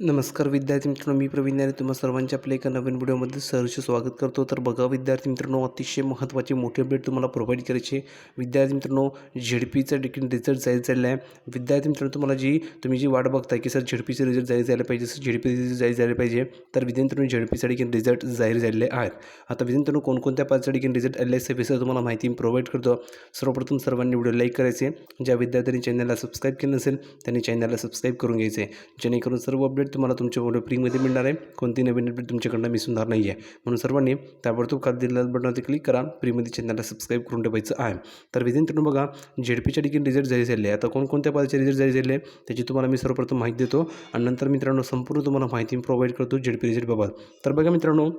नमस्कार विद्यार्थी मित्रांनो मी प्रवीण आणि तुम्हा सर्वांच्या आपल्या एका नवीन व्हिडिओमध्ये सहर्ष स्वागत करतो. तर बघा विद्यार्थी मित्रांनो अतिशय महत्त्वाची मोठी अपडेट तुम्हाला प्रोव्हाइड करायची विद्यार्थी मित्रांनो झेडपीचा देखील रिझल्ट जाहीर झालेला आहे. विद्यार्थी मित्रांनो तुम्हाला जी तुम्ही जी वाट बघताय की सर झेडपीचे रिझल्ट जाहीर झाले पाहिजे सर झेडपी रिझल्ट जाहीर झाले पाहिजे तर विद्यार्थी मित्रांनो झेडपीचा देखील रिझल्ट जाहीर झालेले आहेत. आता विद्यार्थी मित्रांनो कोणकोणत्या पाचचा देखील रिझल्ट आले आहे सविस्तर तुम्हाला माहिती प्रोव्हाइड करतो. सर्वप्रथम सर्वांनी व्हिडिओ लाईक करायचे. ज्या विद्यार्थ्यांनी चॅनलला सबस्क्राईब केलं नसेल त्यांनी चॅनलला सबस्क्राईब करून घ्यायचे. जेणेकरून सर्व अपडेट तुम्हाला तुमच्या फ्रीमध्ये मिळणार आहे. कोणती नवीन अपडेट तुमच्याकडनं मिस होणार नाही आहे म्हणून सर्वांनी ताबडतोब खाली दिलेल्या बटनावरती क्लिक करा. फ्रीमध्ये चॅनलला सबस्क्राईब करून ठेवायचं आहे. तर विद्यार्थ्यांनो बघा झेडपीच्या ठिकाणी रिझल्ट जारी झाले आहे. आता कोणकोणत्या पदाचे रिझल्ट जारी झाले त्याची तुम्हाला मी सर्वप्रथम माहिती देतो. आणि नंतर मित्रांनो संपूर्ण तुम्हाला माहिती प्रोव्हाइड करतो झेडपी रिझल्टबाबत तर बघा मित्रांनो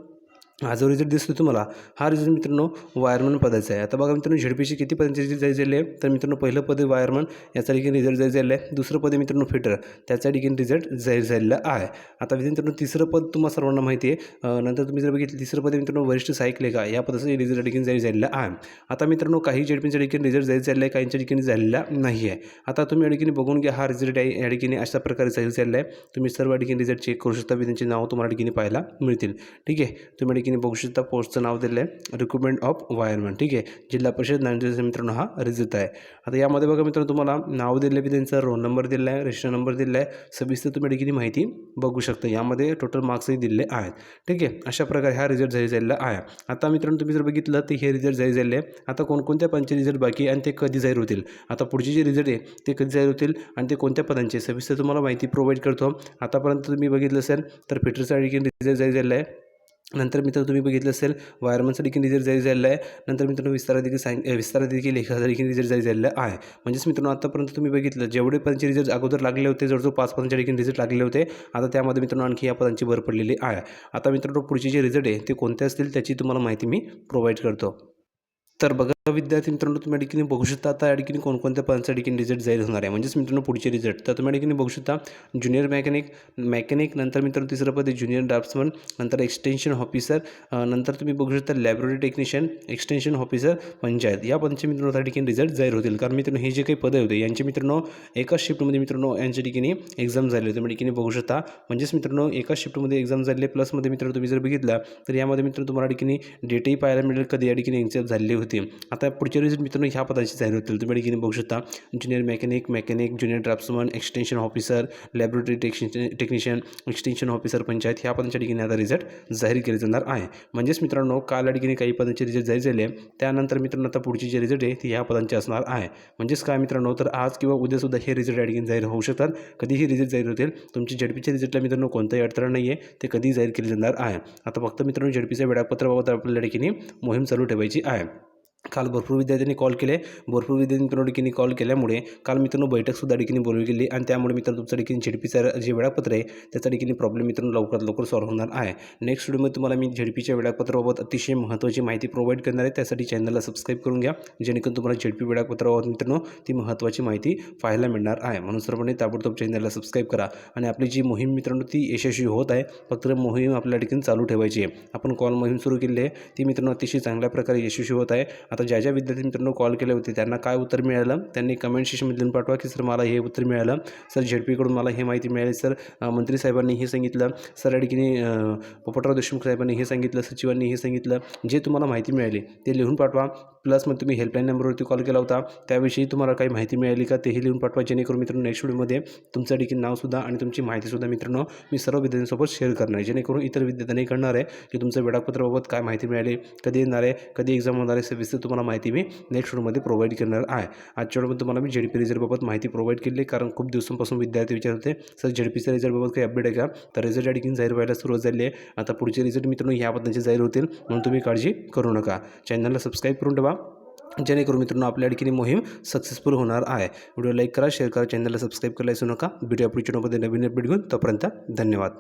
हा जो रिझल्ट दिसतो तुम्हाला हा रिझल्ट मित्रांनो वायरमन पदाचा आहे. आता बघा मित्रांनो झेडपीचे किती पदांचे रिझल्ट झाली झाले? आहे तर मित्रांनो पहिलं पद वायरमन याचा देखील रिझल्ट जाहीर झालेला आहे. दुसरं पद मित्रांनो फिटर त्याचा देखील रिझल्ट जाहीर झालेला आहे. आता मित्रांनो तिसरं पद तुम्हाला सर्वांना माहिती आहे. नंतर तुम्ही जर बघितलं तिसरं पद मित्रांनो वरिष्ठ सहाय्यक लेखा या पदाचा रिझल्ट देखील जाहीर झालेला आहे. आता मित्रांनो काही झेडपीचा देखील रिझल्ट जाहीर झालेला आहे काहींच्या ठिकाणी झालेला नाही आहे. आता तुम्ही या ठिकाणी बघून घ्या हा रिझल्ट आहे या ठिकाणी अशा प्रकारे जाहीर झालेला आहे. तुम्ही सर्व या ठिकाणी रिझल्ट चेक करू शकता त्यांचे नाव तुम्हाला या ठिकाणी पाहायला मिळतील. ठीक आहे? तुम्ही ठिकाणी बघू शकता. पोस्टचं नाव दिलं आहे. रिक्रुटमेंट ऑफ वायरमन ठीक आहे. जिल्हा परिषद नांदेडचा मित्रांनो हा रिझल्ट आहे. आता यामध्ये बघा मित्रांनो तुम्हाला नाव दिलं आहे त्यांचा रोल नंबर दिला आहे रजिस्टर नंबर दिला आहे. सविस्तर तुम्ही ठिकाणी माहिती बघू शकता. यामध्ये टोटल मार्क्सही दिले आहेत. ठीक आहे. अशा प्रकारे हा रिझल्ट जाहीर झालेला आहे. आता मित्रांनो तुम्ही जर बघितलं तर हे रिझल्ट जाहीर झाले आहे. आता कोणकोणत्या पंचे रिझल्ट बाकी आहे आणि ते कधी जाहीर होतील? आता पुढचे जे रिझल्ट आहे ते कधी जाहीर होतील आणि ते कोणत्या पदांचे? सविस्तर तुम्हाला माहिती प्रोव्हाइड करतो. आतापर्यंत तुम्ही बघितलं असेल तर फिटरचा रिझल्ट जाहीर झालेला आहे. नंतर मित्र तुम्ही बघितलं असेल वायरमनचा देखील रिझल्ट जाहीर झालेला आहे. नंतर मित्रांनो विस्तारा देखील सांग विस्तारा देखील लेखाचा देखील रिझल्ट जाहीर झालेला आहे. म्हणजेच मित्रांनो आतापर्यंत तुम्ही बघितलं जेवढे पदांचे रिझल्ट अगोदर लागले होते जवळजवळ पाच पदांचे देखील रिझल्ट लागले होते. आता त्यामध्ये मित्रांनो आणखी या पदांची भर पडलेली आहे. आता मित्रांनो पुढचे जे रिझल्ट आहे ते कोणते असतील त्याची तुम्हाला माहिती मी प्रोव्हाइड करतो. तर बघा विद्यार्थी मित्रांनो तुम्ही ठिकाणी बघू शकता आता या ठिकाणी कोणकोणत्या पदांचा ठिकाणी रिझल्ट जाहीर होणार आहे. म्हणजेच मित्रांनो पुढचे रिझल्ट तर तुम्ही या ठिकाणी बघू शकता ज्युनियर मेकॅनिक मेकॅनिक नंतर मित्रांनो तिसरं पद आहे ज्युनियर ड्राफ्ट्समन नंतर एक्सटेन्शन ऑफिसर नंतर तुम्ही बघू शकता laboratory technician extension officer panchayat. या पदांचे मित्रांनो त्या ठिकाणी रिझल्ट जाहीर होतील. कारण मित्रांनो हे जे काही पदे होते यांचे मित्रांनो एकाच शिफ्टमध्ये मित्रांनो यांच्या ठिकाणी एक्झाम झाले तुम्ही ठिकाणी बघू शकता म्हणजेच मित्रांनो एकाच शिफ्टमध्ये एक्झाम झाले प्लसमध्ये मित्रांनो तुम्ही जर बघितला तर यामध्ये मित्रांनो तुम्हाला ठिकाणी डेटही पाहायला मिळेल कधी या ठिकाणी एक्झाम झालेली होती. आता पुढचे रिझल्ट मित्रांनो ह्या पदाची जाहीर होतील तुम्ही या ठिकाणी बघू शकता. Junior mechanic mechanic junior draftsman extension officer laboratory टेक्शन technician extension officer panchayat ह्या पदांच्या ठिकाणी आता रिझल्ट जाहीर केले जाणार आहे. म्हणजेच मित्रांनो काल या ठिकाणी काही पदांचे रिझल्ट जाहीर झाले. त्यानंतर मित्रांनो आता पुढची जे रिझल्ट आहे ती ह्या पदांचे असणार आहे. म्हणजेच काय मित्रांनो तर आज किंवा उद्यासुद्धा हे रिझल्ट या ठिकाणी जाहीर होऊ शकतात. कधीही रिझल्ट जाहीर होतील. तुमचे झडपीच्या रिझल्टला मित्रांनो कोणताही अडथळा नाही आहे ते कधी जाहीर केले जाणार आहे. आता फक्त मित्रांनो झेडपीच्या वेळापत्राबाबत आपल्या या ठिकाणी मोहीम चालू ठेवायची आहे. काल भरपूर विद्यार्थ्यांनी कॉल केले. भरपूर विद्यार्थ्यांनी मित्रांनो कॉल केल्यामुळे काल मित्रांनो बैठकसुद्धा ठिकाणी बोलवली गेली आणि त्यामुळे मित्रांनो तुमचं ठिकाणी झेडपीचं जे वेळापत्र आहे त्याचा ठिकाणी प्रॉब्लेम मित्रांनो लवकरात लवकर सॉल्व्ह होणार आहे. नेक्स्ट व्हिडिओमध्ये तुम्हाला मी झेडपीच्या वेळापत्राबाबत अतिशय महत्त्वाची माहिती प्रोव्हाइड करणार आहे. त्यासाठी चॅनलला सबस्क्राईब करून घ्या. जेणेकरून तुम्हाला झेडपी वेळापत्राबाबत मित्रांनो ती महत्त्वाची माहिती पाहायला मिळणार आहे. म्हणून सर्वांनी ताबडतोब चॅनलला सबस्क्राईब करा. आणि आपली जी मोहीम मित्रांनो ती यशस्वी होत आहे. फक्त मोहीम आपल्या ठिकाणी चालू ठेवायची आहे. आपण कॉल मोहीम सुरू केली आहे. ती मित्रांनो अतिशय चांगल्या प्रकारे यशस्वी होत आहे. आता ज्या ज्या विद्यार्थी मित्रांनो कॉल केले होते त्यांना काय उत्तर मिळालं? त्यांनी कमेंट सेक्शनमध्ये लिहून पाठवा की सर मला हे उत्तर मिळालं. सर झेडपीकडून मला हे माहिती मिळाली. सर मंत्री साहेबांनी हे सांगितलं. सर या ठिकाणी पोपटराव देशमुख साहेबांनी हे सांगितलं. सचिवांनी हे सांगितलं. जे तुम्हाला माहिती मिळाली ते लिहून पाठवा. प्लस मग तुम्ही हेल्पलाईन नंबरवरती कॉल केला होता. त्याविषयी तुम्हाला काही माहिती मिळाली का तेही लिहून पाठवा जेणेकरून मित्रांनो नेक्स्ट व्हिडिओमध्ये तुमचं देखील नावसुद्धा आणि तुमची माहितीसुद्धा मित्रांनो मी सर्व विद्यार्थ्यांसोबत शेअर करणार आहे. जेणेकरून इतर विद्यार्थ्यांनी कळणार आहे की तुमचं वेळापत्राबाबत काय माहिती मिळाली कधी येणार आहे कधी एक्झाम होणार आहे सविस्तर तुम्हाला माहिती मी नेक्स्ट व्हिडिओमध्ये प्रोव्हाइड करणार आहे. आजच्या व्हिडिओमध्ये तुम्हाला मी झेडपी रिझल्टबाबत माहिती प्रोव्हाइड केली आहे कारण खूप दिवसांपासून विद्यार्थी विचारत होते सर झेडपीच्या रिझल्टबाबत काही अपडेट आहे का? तर रिझल्ट या जाहीर व्हायला सुरुवात झाली आहे. आता पुढचे रिझल्ट मित्रांनो ह्या पद्धतीचे जाहीर होतील म्हणून तुम्ही काळजी करू नका. चॅनलला सबस्क्राईब करून ठेवा. जेणेकरून मित्रांनो आपल्या ठिकाणी मोहीम सक्सेसफुल होणार आहे. व्हिडिओ लाईक करा शेअर करा चॅनलला सबस्क्राईब करायला विसरू नका. व्हिडिओ पुढच्या नंबर नवीन अपडेट घेऊन तोपर्यंत धन्यवाद.